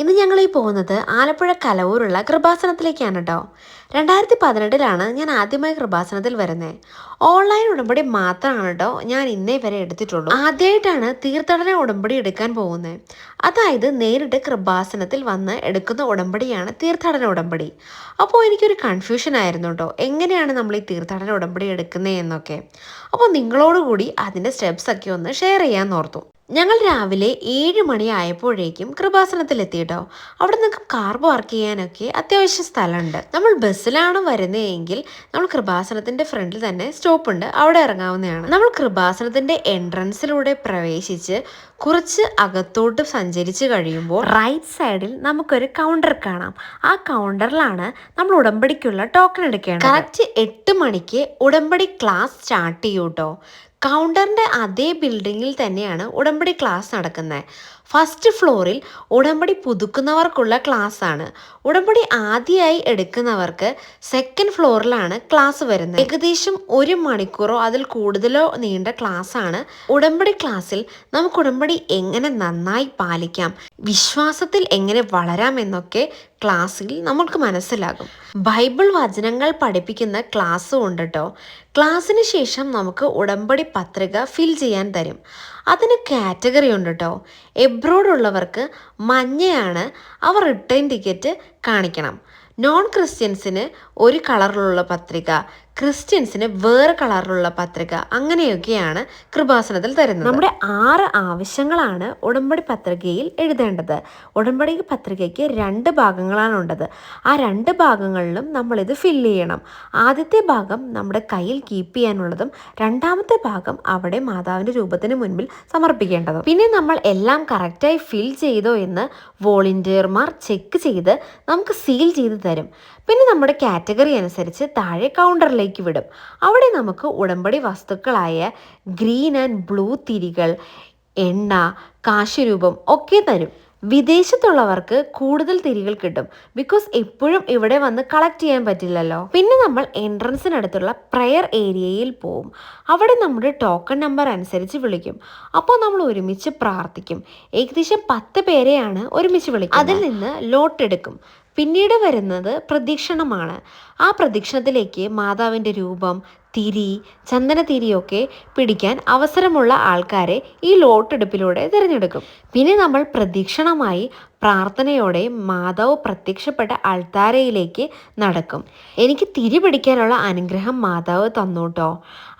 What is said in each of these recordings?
ഇന്ന് ഞങ്ങൾ ഈ പോകുന്നത് ആലപ്പുഴ കലവൂരുള്ള കൃപാസനത്തിലേക്കാണ് കേട്ടോ രണ്ടായിരത്തി പതിനെട്ടിലാണ് ഞാൻ ആദ്യമായി കൃപാസനത്തിൽ വരുന്നത് ഓൺലൈൻ ഉടമ്പടി മാത്രമാണ് കേട്ടോ ഞാൻ ഇന്നേ വരെ എടുത്തിട്ടുള്ളൂ. ആദ്യമായിട്ടാണ് തീർത്ഥാടന ഉടമ്പടി എടുക്കാൻ പോകുന്നത് അതായത് നേരിട്ട് കൃപാസനത്തിൽ വന്ന് എടുക്കുന്ന ഉടമ്പടിയാണ് തീർത്ഥാടന ഉടമ്പടി. അപ്പോൾ എനിക്കൊരു കൺഫ്യൂഷൻ ആയിരുന്നു കേട്ടോ എങ്ങനെയാണ് നമ്മൾ ഈ തീർത്ഥാടന ഉടമ്പടി എടുക്കുന്നത് എന്നൊക്കെ. അപ്പോൾ നിങ്ങളോടുകൂടി അതിന്റെ സ്റ്റെപ്സ് ഒക്കെ ഒന്ന് ഷെയർ ചെയ്യാൻ ഓർത്തു. ഞങ്ങൾ രാവിലെ ഏഴ് മണിയായപ്പോഴേക്കും കൃപാസനത്തിലെത്തി കേട്ടോ അവിടെ നിങ്ങൾക്ക് കാർ പാർക്ക് ചെയ്യാനൊക്കെ അത്യാവശ്യം സ്ഥലമുണ്ട്. നമ്മൾ ബസ്സിലാണ് വരുന്നതെങ്കിൽ നമ്മൾ കൃപാസനത്തിന്റെ ഫ്രണ്ടിൽ തന്നെ സ്റ്റോപ്പ് ഉണ്ട്. അവിടെ ഇറങ്ങാവുന്നതാണ്. നമ്മൾ കൃപാസനത്തിന്റെ എൻട്രൻസിലൂടെ പ്രവേശിച്ച് കുറച്ച് അകത്തോട്ട് സഞ്ചരിച്ച് കഴിയുമ്പോൾ റൈറ്റ് സൈഡിൽ നമുക്കൊരു കൗണ്ടർ കാണാം. ആ കൗണ്ടറിലാണ് നമ്മൾ ഉടമ്പടിക്കുള്ള ടോക്കൺ എടുക്കേണ്ടത്. കറക്റ്റ് എട്ട് മണിക്ക് ഉടമ്പടി ക്ലാസ് സ്റ്റാർട്ട് ചെയ്യൂ കേട്ടോ കൗണ്ടറിന്റെ അതേ ബിൽഡിങ്ങിൽ തന്നെയാണ് ഉടമ്പടി ക്ലാസ് നടക്കുന്നത്. ഫസ്റ്റ് ഫ്ലോറിൽ ഉടമ്പടി പുതുക്കുന്നവർക്കുള്ള ക്ലാസ് ആണ്. ഉടമ്പടി ആദ്യമായി എടുക്കുന്നവർക്ക് സെക്കൻഡ് ഫ്ലോറിലാണ് ക്ലാസ് വരുന്നത്. ഏകദേശം ഒരു മണിക്കൂറോ അതിൽ കൂടുതലോ നീണ്ട ക്ലാസ് ആണ്. ഉടമ്പടി ക്ലാസ്സിൽ നമുക്ക് ഉടമ്പടി എങ്ങനെ നന്നായി പാലിക്കാം വിശ്വാസത്തിൽ എങ്ങനെ വളരാം എന്നൊക്കെ ക്ലാസ്സിൽ നമുക്ക് മനസ്സിലാകും. ബൈബിൾ വചനങ്ങൾ പഠിപ്പിക്കുന്ന ക്ലാസ്സും ഉണ്ട് കേട്ടോ ക്ലാസ്സിന് ശേഷം നമുക്ക് ഉടമ്പടി പത്രിക ഫിൽ ചെയ്യാൻ തരും. അതിന് കാറ്റഗറി ഉണ്ട് കേട്ടോ എബ്രോഡ് ഉള്ളവർക്ക് മഞ്ഞയാണ് അവർ റിട്ടേൺ ടിക്കറ്റ് കാണിക്കണം. നോൺ ക്രിസ്ത്യൻസിന് ഒരു കളറിലുള്ള പത്രിക ക്രിസ്ത്യൻസിന് വേറെ കളറിലുള്ള പത്രിക അങ്ങനെയൊക്കെയാണ് കൃപാസനത്തിൽ തരുന്നത്. നമ്മുടെ ആറ് ആവശ്യങ്ങളാണ് ഉടമ്പടി പത്രികയിൽ എഴുതേണ്ടത്. ഉടമ്പടി പത്രികയ്ക്ക് രണ്ട് ഭാഗങ്ങളാണ് ഉള്ളത് ആ രണ്ട് ഭാഗങ്ങളിലും നമ്മളിത് ഫില്ല് ചെയ്യണം. ആദ്യത്തെ ഭാഗം നമ്മുടെ കയ്യിൽ കീപ്പ് ചെയ്യാനുള്ളതും രണ്ടാമത്തെ ഭാഗം അവിടെ മാതാവിന്റെ രൂപത്തിന് മുൻപിൽ സമർപ്പിക്കേണ്ടതും. പിന്നെ നമ്മൾ എല്ലാം കറക്റ്റായി ഫിൽ ചെയ്തോ എന്ന് വോളണ്ടിയർമാർ ചെക്ക് ചെയ്ത് നമുക്ക് സീൽ ചെയ്ത് തരും. പിന്നെ നമ്മുടെ കാറ്റഗറി അനുസരിച്ച് താഴെ കൗണ്ടറിലേക്ക് വിടും. അവിടെ നമുക്ക് ഉടമ്പടി വസ്തുക്കളായ ഗ്രീൻ ആൻഡ് ബ്ലൂ തിരികൾ എണ്ണ കാശുരൂപം ഒക്കെ തരും. വിദേശത്തുള്ളവർക്ക് കൂടുതൽ തിരികൾ കിട്ടും. ബിക്കോസ് എപ്പോഴും ഇവിടെ വന്ന് കളക്ട് ചെയ്യാൻ പറ്റില്ലല്ലോ. പിന്നെ നമ്മൾ എൻട്രൻസിനടുത്തുള്ള പ്രയർ ഏരിയയിൽ പോവും. അവിടെ നമ്മുടെ ടോക്കൺ നമ്പർ അനുസരിച്ച് വിളിക്കും. അപ്പോൾ നമ്മൾ ഒരുമിച്ച് പ്രാർത്ഥിക്കും. ഏകദേശം പത്ത് പേരെയാണ് ഒരുമിച്ച് വിളിക്കുന്നത്. അതിൽ നിന്ന് ലോട്ട് എടുക്കും. പിന്നീട് വരുന്നത് പ്രദീക്ഷണമാണ്. ആ പ്രദക്ഷിണത്തിലേക്ക് മാതാവിന്റെ രൂപം തിരി ചന്ദനത്തിരിയൊക്കെ പിടിക്കാൻ അവസരമുള്ള ആൾക്കാരെ ഈ ലോട്ടെടുപ്പിലൂടെ തിരഞ്ഞെടുക്കും. പിന്നെ നമ്മൾ പ്രദീക്ഷണമായി പ്രാർത്ഥനയോടെ മാതാവ് പ്രത്യക്ഷപ്പെട്ട അൾത്താരയിലേക്ക് നടക്കും. എനിക്ക് തിരി പിടിക്കാനുള്ള അനുഗ്രഹം മാതാവ് തന്നൂട്ടോ.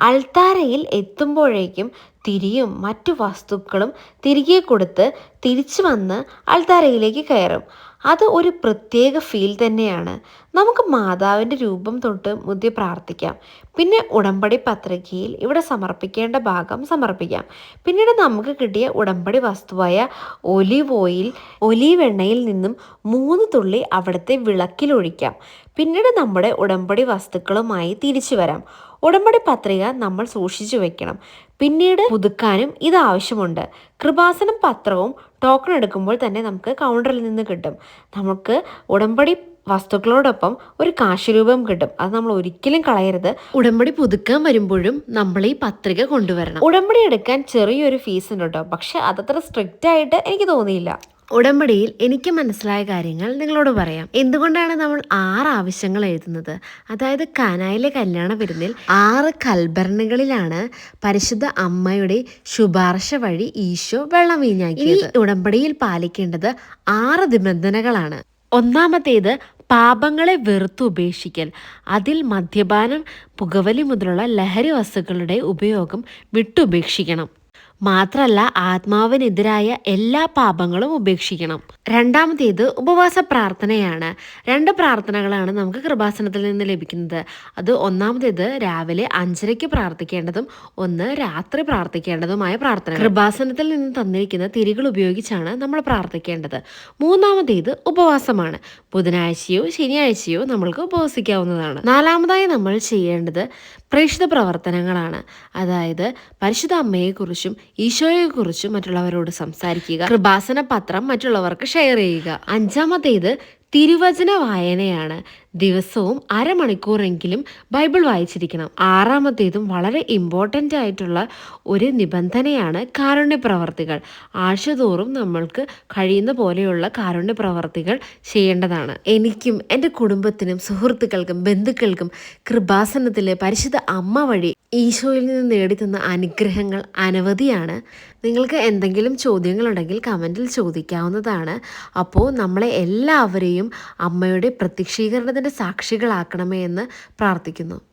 അൾത്താരയിൽ എത്തുമ്പോഴേക്കും തിരിയും മറ്റു വസ്തുക്കളും തിരികെ കൊടുത്ത് തിരിച്ചു വന്ന് അൾത്താരയിലേക്ക് കയറും. അത് ഒരു പ്രത്യേക ഫീൽ തന്നെയാണ്. നമുക്ക് മാതാവിന്റെ രൂപം തൊട്ട് മുതി പ്രാർത്ഥിക്കാം. പിന്നെ ഉടമ്പടി പത്രികയിൽ ഇവിടെ സമർപ്പിക്കേണ്ട ഭാഗം സമർപ്പിക്കാം. പിന്നീട് നമുക്ക് കിട്ടിയ ഉടമ്പടി വസ്തുവായ ഒലിവ് ഓയിൽ ഒലീവ് എണ്ണയിൽ നിന്നും മൂന്ന് തുള്ളി അവിടുത്തെ വിളക്കിലൊഴിക്കാം പിന്നീട് നമ്മുടെ ഉടമ്പടി വസ്തുക്കളുമായി തിരിച്ചു വരാം. ഉടമ്പടി പത്രിക നമ്മൾ സൂക്ഷിച്ചു വെക്കണം. പിന്നീട് പുതുക്കാനും ഇത് ആവശ്യമുണ്ട്. കൃപാസനം പത്രവും ടോക്കൺ എടുക്കുമ്പോൾ തന്നെ നമുക്ക് കൗണ്ടറിൽ നിന്ന് കിട്ടും. നമുക്ക് ഉടമ്പടി വസ്തുക്കളോടൊപ്പം ഒരു കാശുരൂപം കിട്ടും. അത് നമ്മൾ ഒരിക്കലും കളയരുത്. ഉടമ്പടി പുതുക്കാൻ വരുമ്പോഴും നമ്മൾ ഈ പത്രിക കൊണ്ടുവരണം. ഉടമ്പടി എടുക്കാൻ ചെറിയൊരു ഫീസ് ഉണ്ട് കേട്ടോ പക്ഷെ അതത്ര സ്ട്രിക്റ്റ് ആയിട്ട് എനിക്ക് തോന്നിയില്ല. ഉടമ്പടിയിൽ എനിക്ക് മനസ്സിലായ കാര്യങ്ങൾ നിങ്ങളോട് പറയാം. എന്തുകൊണ്ടാണ് നമ്മൾ ആറ് ആവശ്യങ്ങൾ എഴുതുന്നത്? അതായത് കാനായിലെ കല്യാണ വിരുന്നിൽ ആറ് കൽഭരണികളിലാണ് പരിശുദ്ധ അമ്മയുടെ ശുപാർശ വഴി ഈശോ വെള്ളം വീഞ്ഞാക്കിയത്. ഈ ഉടമ്പടിയിൽ പാലിക്കേണ്ടത് ആറ് നിബന്ധനകളാണ്. ഒന്നാമത്തേത് പാപങ്ങളെ വെറുത്ത് ഉപേക്ഷിക്കൽ. അതിൽ മദ്യപാനം പുകവലി മുതലുള്ള ലഹരി വസ്തുക്കളുടെ ഉപയോഗം വിട്ടുപേക്ഷിക്കണം. മാത്രല്ല ആത്മാവിനെതിരായ എല്ലാ പാപങ്ങളും ഉപേക്ഷിക്കണം. രണ്ടാമത്തേത് ഉപവാസ പ്രാർത്ഥനയാണ്. രണ്ട് പ്രാർത്ഥനകളാണ് നമുക്ക് കൃപാസനത്തിൽ നിന്ന് ലഭിക്കുന്നത്. അത് ഒന്നാമത്തേത് രാവിലെ അഞ്ചരയ്ക്ക് പ്രാർത്ഥിക്കേണ്ടതും ഒന്ന് രാത്രി പ്രാർത്ഥിക്കേണ്ടതുമായ പ്രാർത്ഥന കൃപാസനത്തിൽ നിന്ന് തന്നിരിക്കുന്ന തിരികൾ ഉപയോഗിച്ചാണ് നമ്മൾ പ്രാർത്ഥിക്കേണ്ടത്. മൂന്നാമത്തേത് ഉപവാസമാണ്. ബുധനാഴ്ചയോ ശനിയാഴ്ചയോ നമ്മൾക്ക് ഉപവസിക്കാവുന്നതാണ്. നാലാമതായി നമ്മൾ ചെയ്യേണ്ടത് പ്രേക്ഷിത പ്രവർത്തനങ്ങളാണ്. അതായത് പരിശുദ്ധ അമ്മയെക്കുറിച്ചും ഈശോയെക്കുറിച്ചും മറ്റുള്ളവരോട് സംസാരിക്കുക കൃപാസന പത്രം മറ്റുള്ളവർക്ക് ഷെയർ ചെയ്യുക. അഞ്ചാമത്തേത് തിരുവചന വായനയാണ് ദിവസവും അരമണിക്കൂറെങ്കിലും ബൈബിൾ വായിച്ചിരിക്കണം. ആറാമത്തേതും വളരെ ഇമ്പോർട്ടന്റ് ആയിട്ടുള്ള ഒരു നിബന്ധനയാണ് കാരുണ്യ പ്രവർത്തികൾ ആഴ്ചതോറും നമ്മൾക്ക് കഴിയുന്ന പോലെയുള്ള കാരുണ്യ പ്രവർത്തികൾ ചെയ്യേണ്ടതാണ്. എനിക്കും എന്റെ കുടുംബത്തിനും സുഹൃത്തുക്കൾക്കും ബന്ധുക്കൾക്കും കൃപാസനത്തിലെ പരിശുദ്ധ അമ്മ വഴി ഈശോയിൽ നിന്ന് നേടിത്തന്ന അനുഗ്രഹങ്ങൾ അനവധിയാണ്. നിങ്ങൾക്ക് എന്തെങ്കിലും ചോദ്യങ്ങളുണ്ടെങ്കിൽ കമന്റിൽ ചോദിക്കാവുന്നതാണ്. അപ്പോൾ നമ്മളെ എല്ലാവരെയും അമ്മയുടെ പ്രത്യക്ഷീകരണത്തിന്റെ സാക്ഷികളാക്കണമേ എന്ന് പ്രാർത്ഥിക്കുന്നു.